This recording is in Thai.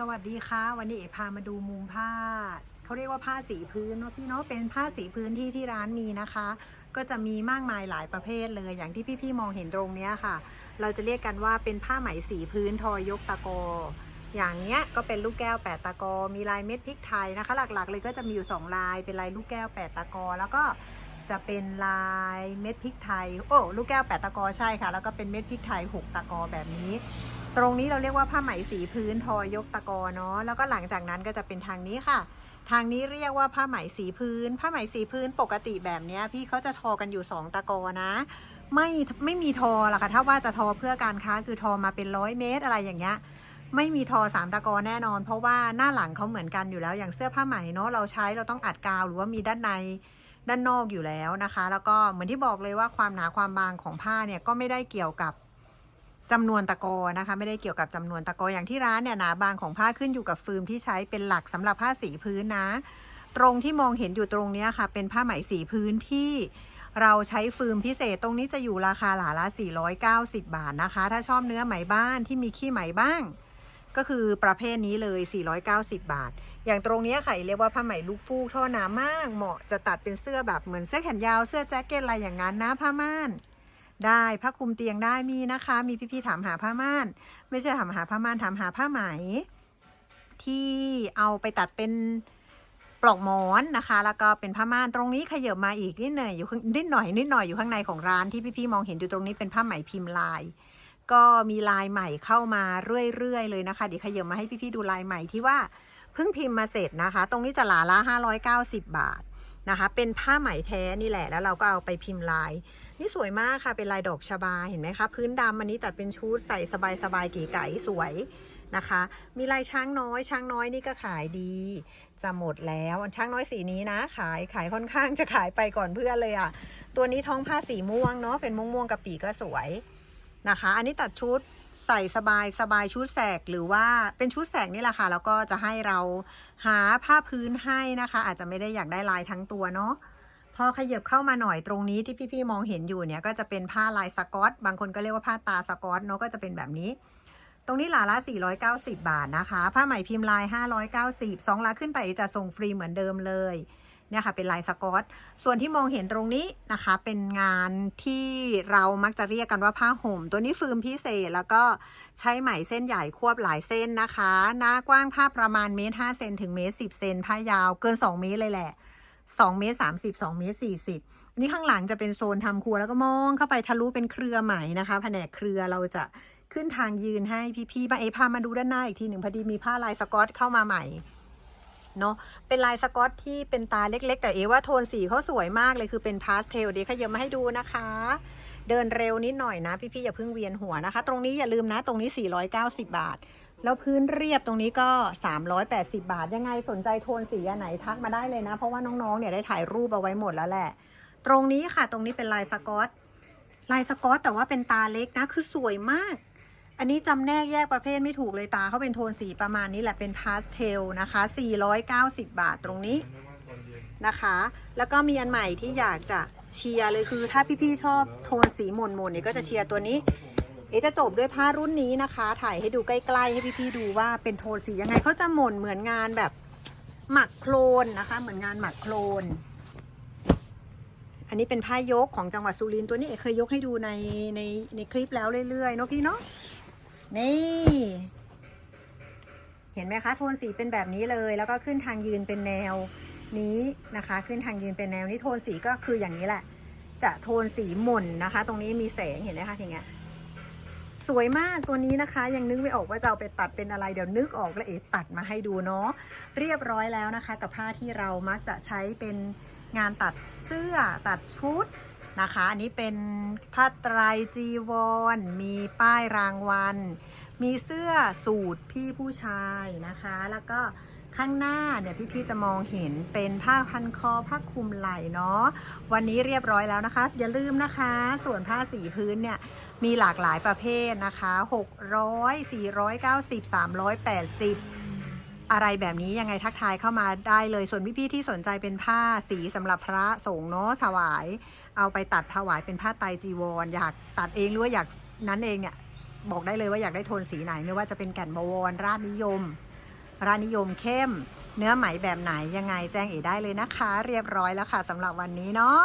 สวัสดีค่ะ วันนี้เอพามาดูมุมผ้าเขาเรียกว่าผ้าสีพื้นเนาะพี่เนาะเป็นผ้าสีพื้นที่ที่ร้านมีนะคะ ก็จะมีมากมายหลายประเภทเลยอย่างที่พี่ๆมองเห็นตรงเนี้ยค่ะ เราจะเรียกกันว่าเป็นผ้าไหมสีพื้นทอยกตะโกอย่างเนี้ยก็เป็นลูกแก้วแปดตะกอ มีลายเม็ดพริกไทยนะคะ หลักๆ เลยก็จะมีอยู่สองลายเป็นลายลูกแก้วแปดตะกอ แล้วก็จะเป็นลายเม็ดพริกไทยโอ้ลูกแก้วแปดตะกอใช่ค่ะ แล้วก็เป็นเม็ดพริกไทยหกตะกอแบบนี้ ตรงนี้เราเรียกว่าผ้าไหมสีพื้นทอยกตะกอเนาะแล้วก็หลังจากนั้นก็จะเป็นทางนี้ค่ะ ทางนี้เรียกว่าผ้าไหมสีพื้น ผ้าไหมสีพื้นปกติแบบนี้พี่เขาจะทอกันอยู่สองตะกอนะ ไม่ไม่มีทอหรอกค่ะถ้าว่าจะทอเพื่อการค้าคือทอมาเป็นร้อยเมตรอะไรอย่างเงี้ยไม่มีทอสามตะกอแน่นอน เพราะว่าหน้าหลังเขาเหมือนกันอยู่แล้วอย่างเสื้อผ้าไหมเนาะเราใช้เราต้องอัดกาวหรือว่ามีด้านในด้านนอกอยู่แล้วนะคะ แล้วก็เหมือนที่บอกเลยว่าความหนาความบางของผ้าเนี่ยก็ไม่ได้เกี่ยวกับ จำนวนตะกอนะคะ ไม่ได้เกี่ยวกับจำนวนตะกออย่างที่ร้านเนี่ยหนาบางของผ้าขึ้นอยู่กับฟิล์มที่ใช้เป็นหลักสำหรับผ้าสีพื้นนะ ตรงที่มองเห็นอยู่ตรงนี้ค่ะ เป็นผ้าไหมสีพื้นที่เราใช้ฟิล์มพิเศษตรงนี้จะอยู่ราคาหลาละ 490 บาทนะคะ ถ้าชอบเนื้อไหมบ้านที่มีขี้ไหมบ้าง ก็คือประเภทนี้เลย 490 บาท อย่างตรงนี้ค่ะเรียกว่าผ้าไหมลูกฟูกท่อหนามาก เหมาะจะตัดเป็นเสื้อแบบเหมือนเสื้อแขนยาวเสื้อแจ็คเก็ตอะไรอย่างนั้นนะผ้าม่าน ได้ผ้าคลุมเตียงได้มีนะคะ มีพี่ๆถามหาผ้าม่าน ไม่ใช่ถามหาผ้าม่านถามหาผ้าไหม ที่เอาไปตัดเป็นปลอกหมอนนะคะ แล้วก็เป็นผ้าม่านตรงนี้ขยับมาอีกนิดหน่อยอยู่ข้างนิดหน่อยนิดหน่อยอยู่ข้างในของร้านที่พี่ๆมองเห็นอยู่ตรงนี้เป็นผ้าไหมพิมพ์ลาย ก็มีลายใหม่เข้ามาเรื่อยๆเลยนะคะเดี๋ยวขยับมาให้พี่ๆดูลายใหม่ที่ว่าเพิ่งพิมพ์มาเสร็จนะคะ ตรงนี้จะหลาละ590 บาทนะคะ เป็นผ้าไหมแท้นี่แหละแล้วเราก็เอาไปพิมพ์ลาย นี่สวยมากค่ะ เป็นลายดอกชบา เห็นไหมคะ พื้นดำอันนี้ตัดเป็นชุดใส่สบายๆเก๋ไก๋สวยนะคะ มีลายช้างน้อย ช้างน้อยนี่ก็ขายดี จะหมดแล้วช้างน้อยสีนี้นะ ขายขายค่อนข้างจะขายไปก่อนเพื่อนเลยอะ่ะ ตัวนี้ท้องผ้าสีม่วงเนาะ เป็นม่วงม่วงกับปีก็สวยนะคะ อันนี้ตัดชุดใส่สบายสบายชุดแสกหรือว่าเป็นชุดแสกนี่แหละค่ะ แล้วก็จะให้เราหาผ้าพื้นให้นะคะ อาจจะไม่ได้อยากได้ลายทั้งตัวเนาะ พอขยับเข้ามาหน่อยตรงนี้ที่พี่ๆมองเห็นอยู่เนี่ยก็จะเป็นผ้าลายสกอต บางคนก็เรียกว่าผ้าตาสกอตเนาะก็จะเป็นแบบนี้ ตรงนี้หลาละ 490 บาทนะคะ ผ้าไหมพิมพ์ลาย 590สองลาขึ้นไปจะส่งฟรีเหมือนเดิมเลยเนี่ยค่ะเป็นลายสกอต ส่วนที่มองเห็นตรงนี้นะคะ เป็นงานที่เรามักจะเรียกกันว่าผ้าห่ม ตัวนี้ฟิล์มพิเศษแล้วก็ใช้ไหมเส้นใหญ่ควบหลายเส้นนะคะ หน้ากว้างผ้าประมาณเมตรห้าเซนถึงเมตรสิบเซนผ้ายาวเกิน 2 เมตรเลยแหละ 2 เมตร 30 2 เมตร 40 อันนี้ข้างหลังจะเป็นโซนทำครัวแล้วก็มองเข้าไปทะลุเป็นเครือไหมนะคะ แผนกเครือเราจะขึ้นทางยืนให้พี่ๆมาเอพามาดูด้านหน้าอีกทีหนึ่งพอดีมีผ้าลายสกอตเข้ามาใหม่เนาะเป็นลายสกอตที่เป็นตาเล็ก ๆ แต่เอว่าโทนสีเขาสวยมากเลยคือเป็นพาสเทลเดี๋ยวขยับมาให้ดูนะคะ เดินเร็วนิดหน่อยนะ พี่ๆอย่าเพิ่งเวียนหัวนะคะ ตรงนี้อย่าลืมนะ ตรงนี้ 490 บาท แล้วพื้นเรียบตรงนี้ก็ 380 บาท ยังไงสนใจโทนสีอันไหนทักมาได้เลยนะ เพราะว่าน้องๆเนี่ยได้ถ่ายรูปเอาไว้หมดแล้วแหละ ตรงนี้ค่ะตรงนี้เป็นลายสกอตลายสกอตแต่ว่าเป็นตาเล็กนะ คือสวยมาก อันนี้จำแนกแยกประเภทไม่ถูกเลยตาเขาเป็นโทนสีประมาณนี้แหละเป็นพาสเทลนะคะ 490 บาทตรงนี้นะคะ แล้วก็มีอันใหม่ที่อยากจะเชียร์เลยคือ ถ้าพี่ๆชอบโทนสีหม่นๆเนี่ยก็จะเชียร์ตัวนี้ เอจะจบด้วยผ้ารุ่นนี้นะคะ ถ่ายให้ดูใกล้ๆ ให้พี่ๆดูว่าเป็นโทนสียังไงเขาจะหม่นเหมือนงานแบบหมักโคลนนะคะ เหมือนงานหมักโคลน อันนี้เป็นผ้ายกของจังหวัดสุรินทร์ตัวนี้เอเคยยกให้ดูในในในคลิปแล้วเรื่อยๆเนาะพี่เนาะนี่ เห็นไหมคะ โทนสีเป็นแบบนี้เลย แล้วก็ขึ้นทางยืนเป็นแนวนี้นะคะ ขึ้นทางยืนเป็นแนวนี้โทนสีก็คืออย่างนี้แหละ จะโทนสีหม่นนะคะ ตรงนี้มีแสงเห็นไหมคะทีเงี้ย สวยมากตัวนี้นะคะ ยังนึกไม่ออกว่าจะเอาไปตัดเป็นอะไรเดี๋ยวนึกออกแล้วเอ๋ตัดมาให้ดูเนาะเรียบร้อยแล้วนะคะ กับผ้าที่เรามักจะใช้เป็นงานตัดเสื้อตัดชุดนะคะ อันนี้เป็นผ้าไตรจีวร มีป้ายรางวัล มีเสื้อสูทพี่ผู้ชายนะคะ แล้วก็ ข้างหน้าเนี่ยพี่ๆจะมองเห็นเป็นผ้าพันคอผ้าคลุมไหล่เนาะวันนี้เรียบร้อยแล้วนะคะ อย่าลืมนะคะ ส่วนผ้าสีพื้นเนี่ยมีหลากหลายประเภทนะคะ 600 490 380อะไรแบบนี้ยังไงทักทายเข้ามาได้เลยส่วนพี่ๆที่สนใจเป็นผ้าสีสำหรับพระสงฆ์เนาะถวาย เอาไปตัดถวายเป็นผ้าไตจีวร อยากตัดเองหรือว่าอยากนั้นเองเนี่ยบอกได้เลยว่าอยากได้โทนสีไหนไม่ว่าจะเป็นแก่นบวรราชนิยม ร้านนิยมเข้ม เนื้อไหมแบบไหนยังไงแจ้งเอได้เลยนะคะ เรียบร้อยแล้วค่ะสำหรับวันนี้เนาะ